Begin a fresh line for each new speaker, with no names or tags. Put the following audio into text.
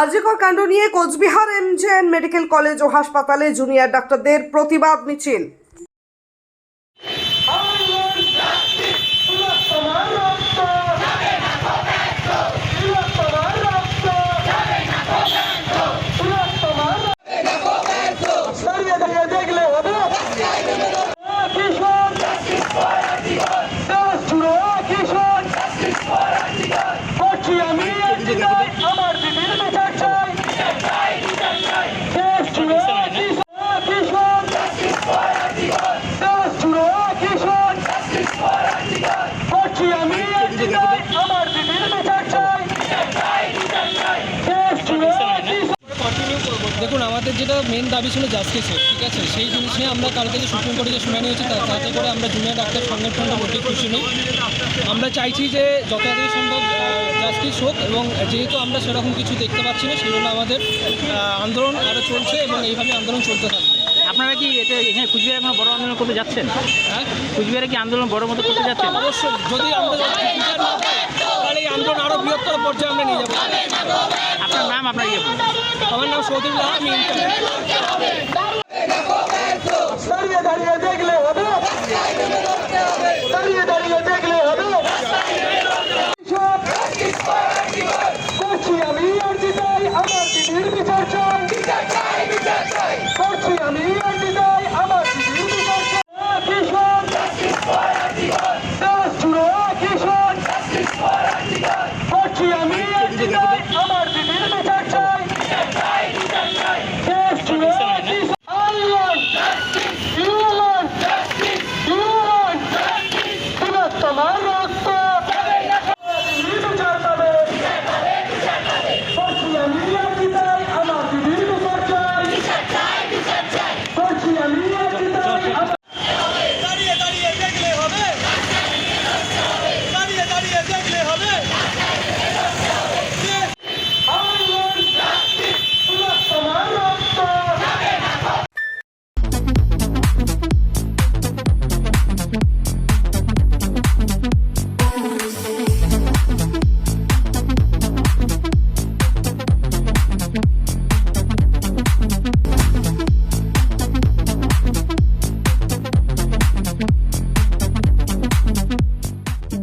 আরজিকর কাণ্ড নিয়ে Cooch Behar MJN medical college ও হাসপাতালে জুনিয়র ডাক্তারদের প্রতিবাদ মিছিল।
আমি আমার দিদির বিচার চাই
দেখুন আমাদের যেটা মেন দাবি ছিল জাস্টিসের ঠিক আছে? সেই জিনিস নিয়ে আমরা কালকে যে সুপ্রিম কোর্টে যে শুনানি হয়েছে তাতে করে আমরা জুনিয়র ডাক্তার সংগঠনটা ভর্তি খুশি নই। আমরা চাইছি যে যত তাড়াতাড়ি সম্ভব জাস্টিস হোক এবং যেহেতু আমরা সেরকম কিছু দেখতে পাচ্ছি না সেই জন্য আমাদের আন্দোলন আরও চলছে এবং এইভাবে আন্দোলন চলতে থাকবে।
আপনারা কি এটা এখানে কুচবিহারে কোনো বড় আন্দোলন করতে যাচ্ছেন?
হ্যাঁ?
কুচবিহারে কি আন্দোলন বড় মতো করতে যাচ্ছেন?
অবশ্যই যদি আমরা তাহলে এই আন্দোলন আরও বৃহত্তর পর্যায়ে আমরা নিয়ে যাব।
আপনার নাম আপনার ইয়ে
আমার নাম সৌদুল্লাহ আমি